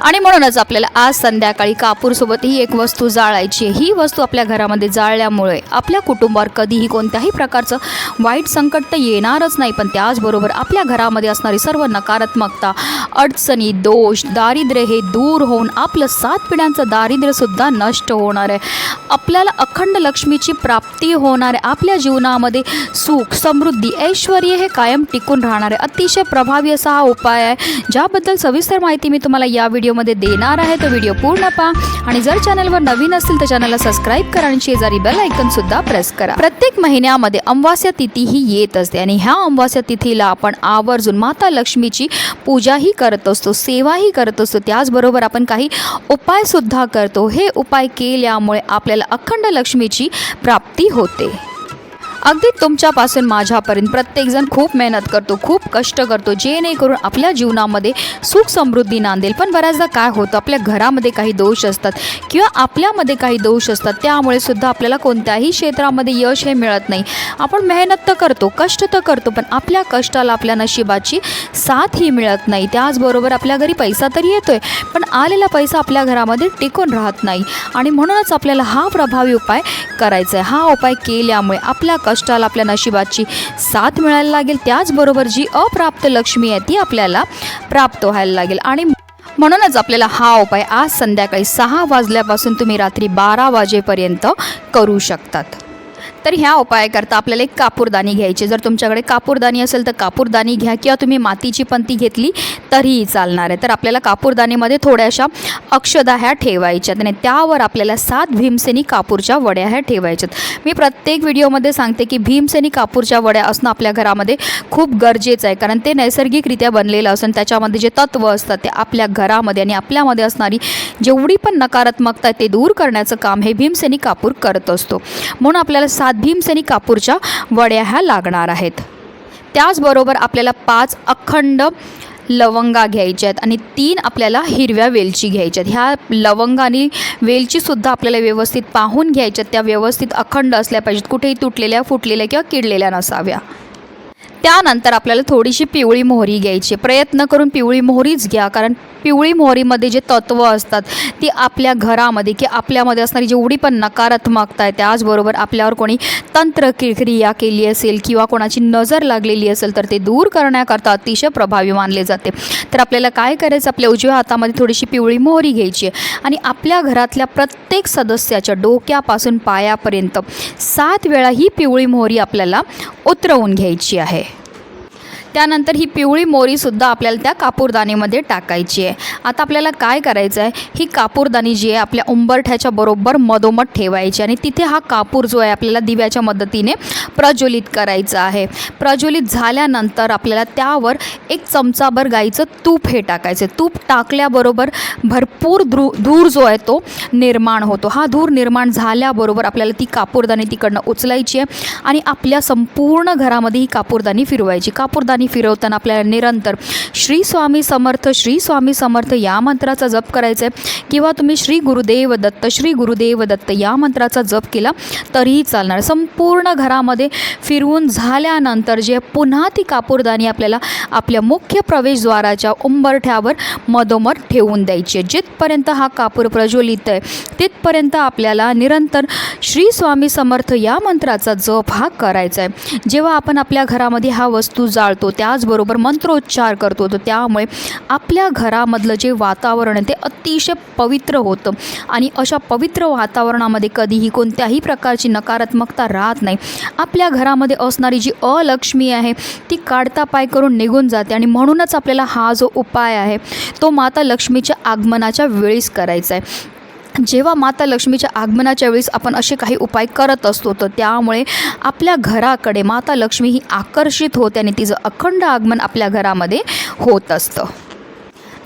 आणि म्हणूनच आपल्याला आज संध्याकाळी कापूरसोबत ही एक वस्तू जाळायची आहे. ही वस्तू आपल्या घरामध्ये जाळल्यामुळे आपल्या कुटुंबावर कधीही कोणत्याही प्रकारचं वाईट संकट तर येणारच नाही पण त्याचबरोबर आपल्या घरामध्ये असणारी सर्व नकारात्मकता अडचणी दोष दारिद्र्य हे दूर होऊन आपलं सात पिढ्यांचं दारिद्र्यसुद्धा नष्ट होणार आहे. आपल्याला अखंड लक्ष्मीची प्राप्ती होणार आहे. आपल्या जीवनामध्ये सुख समृद्धी ऐश्वर हे कायम टिकून राहणार आहे. अतिशय प्रभावी असा हा उपाय आहे. ज्याबद्दल सविस्तर माहिती मी तुम्हाला या व्हिडिओमध्ये देणार आहे तो व्हिडिओ पूर्ण पहा. आणि जर चॅनलवर नवीन असतील तर चॅनलला सबस्क्राईब करा आणि शेजारी बेल ऐकन सुद्धा प्रेस करा. प्रत्येक महिन्यामध्ये अमावास्या तिथी ही येत असते आणि ह्या अमावास्या तिथीला आपण आवर्जून माता लक्ष्मीची पूजाही करत असतो सेवाही करत असतो. त्याचबरोबर आपण काही उपायसुद्धा करतो. हे उपाय केल्यामुळे आपल्याला अखंड लक्ष्मीची प्राप्ती होते. अगदी तुमच्यापासून माझ्यापर्यंत प्रत्येकजण खूप मेहनत करतो खूप कष्ट करतो जेणेकरून आपल्या जीवनामध्ये सुख समृद्धी नांदेल. पण बऱ्याचदा काय होतं आपल्या घरामध्ये काही दोष असतात किंवा आपल्यामध्ये काही दोष असतात त्यामुळे सुद्धा आपल्याला कोणत्याही क्षेत्रामध्ये यश हे मिळत नाही. आपण मेहनत तर करतो कष्ट तर करतो पण आपल्या कष्टाला आपल्या नशिबाची साथ ही मिळत नाही. त्याचबरोबर आपल्या घरी पैसा तरी येतो आहे पण आलेला पैसा आपल्या घरामध्ये टिकून राहत नाही. आणि म्हणूनच आपल्याला हा प्रभावी उपाय करायचा आहे. हा उपाय केल्यामुळे आपल्या कष्टाला आपल्या नशिबाची साथ मिळायला लागेल. त्याचबरोबर जी अप्राप्त लक्ष्मी आहे ती आपल्याला प्राप्त व्हायला लागेल. आणि म्हणूनच आपल्याला हा उपाय आज संध्याकाळी सहा वाजल्यापासून तुम्ही रात्री बारा वाजेपर्यंत करू शकतात. तर ह्या उपायाकरता आपल्याला एक कापूरदानी घ्यायची. जर तुमच्याकडे कापूरदानी असेल तर कापूरदानी घ्या किंवा तुम्ही मातीची पंती घेतली तरीही चालणार आहे. तर आपल्याला कापूरदानीमध्ये थोड्याशा अक्षदा ह्या ठेवायच्यात आणि त्यावर आपल्याला सात भीमसेनी कापूरच्या वड्या ह्या ठेवायच्यात मी प्रत्येक व्हिडिओमध्ये सांगते की भीमसेनी कापूरच्या वड्या असणं आपल्या घरामध्ये खूप गरजेचं आहे. कारण ते नैसर्गिकरित्या बनलेलं असून त्याच्यामध्ये जे तत्त्व असतात ते आपल्या घरामध्ये आणि आपल्यामध्ये असणारी जेवढी पण नकारात्मकता आहे ते दूर करण्याचं काम हे भीमसेनी कापूर करत असतो. म्हणून आपल्याला सात भीमसेनी कापूरच्या वड्या ह्या लागणार आहेत. त्याचबरोबर आपल्याला पाच अखंड लवंगा घ्यायच्या आहेत आणि तीन आपल्याला हिरव्या वेलची घ्यायच्या आहेत. ह्या लवंग आणि वेलचीसुद्धा आपल्याला व्यवस्थित पाहून घ्यायच्यात त्या व्यवस्थित अखंड असल्या पाहिजेत. कुठेही तुटलेल्या फुटलेल्या किंवा किडलेल्या नसाव्या. त्यानंतर आपल्याला थोडीशी पिवळी मोहरी घ्यायची. प्रयत्न करून पिवळी मोहरीच घ्या. कारण पिवळी मोहरीमध्ये जे तत्त्व असतात ती आपल्या घरामध्ये की आपल्यामध्ये असणारी जेवढी पण नकारात्मकता आहे त्याचबरोबर आपल्यावर कोणी तंत्र क्रिया केली असेल किंवा कोणाची नजर लागलेली असेल तर ते दूर करण्याकरता अतिशय प्रभावी मानले जाते. तर आपल्याला काय करायचं? आपल्या उजव्या हातामध्ये थोडीशी पिवळी मोहरी घ्यायची आहे. आणि आपल्या घरातल्या प्रत्येक सदस्याच्या डोक्यापासून पायापर्यंत सात वेळा ही पिवळी मोहरी आपल्याला उतरवून घ्यायची आहे. त्यानंतर ही पिवळी मोरीसुद्धा आपल्याला त्या कापूरदानीमध्ये टाकायची आहे. आता आपल्याला काय करायचं आहे? ही कापूरदानी जी आहे आपल्या उंबरठ्याच्या बरोबर मधोमध ठेवायची आणि तिथे हा कापूर जो आहे आपल्याला दिव्याच्या मदतीने प्रज्वलित करायचा आहे. प्रज्वलित झाल्यानंतर आपल्याला त्यावर एक चमचाभर गाईचं तूप हे टाकायचं तूप टाकल्याबरोबर भरपूर धू धूर जो आहे तो निर्माण होतो. हा धूर निर्माण झाल्याबरोबर आपल्याला ती कापूरदानी तिकडनं उचलायची आहे आणि आपल्या संपूर्ण घरामध्ये ही कापूरदानी फिरवायची. कापूरदानी फिरवताना आपल्याला निरंतर श्री स्वामी समर्थ श्री स्वामी समर्थ या मंत्राचा जप करायचा. आहे किंवा तुम्ही श्री गुरुदेव दत्त श्री गुरुदेव दत्त या मंत्राचा जप केला तरीही चालणार. संपूर्ण घरामध्ये फिरवून झाल्यानंतर जे पुन्हा ती कापूरदानी आपल्याला आपल्या मुख्य प्रवेशद्वाराच्या उंबरठ्यावर मधोमध ठेवून द्यायची. आहे जिथपर्यंत हा कापूर प्रज्वलित आहे तिथपर्यंत आपल्याला निरंतर श्री स्वामी समर्थ या मंत्राचा जप हा करायचा आहे. जेव्हा आपण आपल्या घरामध्ये हा वस्तू जाळतो त्याचबरोबर मंत्रोच्चार करतो. तर त्यामुळे आपल्या घरामधलं जे वातावरण आहे ते अतिशय पवित्र होतं. आणि अशा पवित्र वातावरणामध्ये कधीही कोणत्याही प्रकारची नकारात्मकता राहत नाही. आपल्या घरामध्ये असणारी जी अलक्ष्मी आहे ती काढता पाय करून निघून जाते आणि म्हणूनच आपल्याला हा जो उपाय आहे तो माता लक्ष्मीच्या आगमनाच्या वेळीस करायचा आहे. जेव्हा माता लक्ष्मीच्या आगमनाच्या वेळेस आपण असे काही उपाय करत असतो तर त्यामुळे आपल्या घराकडे माता लक्ष्मी ही आकर्षित होते आणि तिचं अखंड आगमन आपल्या घरामध्ये होत असतं.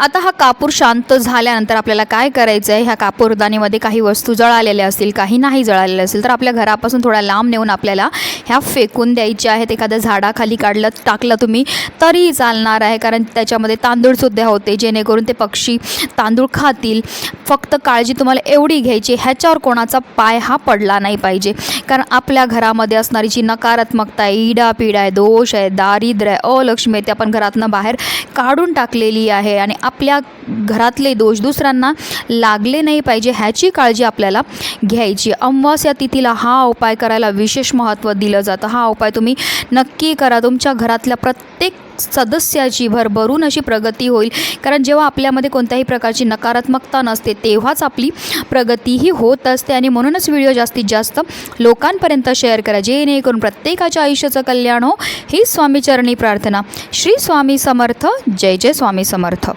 आता हा कापूर शांत झाल्यानंतर आपल्याला काय करायचं आहे ह्या कापूरदानीमध्ये काही वस्तू जळालेल्या असतील काही नाही जळालेल्या असतील तर आपल्या घरापासून थोड्या लांब नेऊन आपल्याला ह्या फेकून द्यायच्या आहेत. एखाद्या झाडाखाली काढलं टाकलं तुम्ही तरीही चालणार आहे. कारण त्याच्यामध्ये तांदूळसुद्धा होते जेणेकरून ते पक्षी तांदूळ खातील. फक्त काळजी तुम्हाला एवढी घ्यायची ह्याच्यावर कोणाचा पाय हा पडला नाही पाहिजे. कारण आपल्या घरामध्ये असणारी जी नकारात्मकता आहे इडापीड आहे दोष आहे दारिद्र्य आहे अलक्ष्मी आहे ते आपण घरातनं बाहेर काढून टाकलेली आहे. आणि आपल्या घरातले दोष दुसऱ्यांना लागले नाही पाहिजे ह्याची काळजी आपल्याला घ्यायची. अमावस्या तिथीला हा उपाय करायला विशेष महत्त्व दिलं जातं. हा उपाय तुम्ही नक्की करा. तुमच्या घरातल्या प्रत्येक सदस्याची भरभरून अशी प्रगती होईल. कारण जेव्हा आपल्यामध्ये कोणत्याही प्रकारची नकारात्मकता नसते तेव्हाच आपली प्रगतीही होत असते. आणि म्हणूनच व्हिडिओ जास्तीत जास्त लोकांपर्यंत शेअर करा. जेणेकरून प्रत्येकाच्या आयुष्याचं कल्याण हो. ही स्वामीचरणी प्रार्थना. श्री स्वामी समर्थ. जय जय स्वामी समर्थ.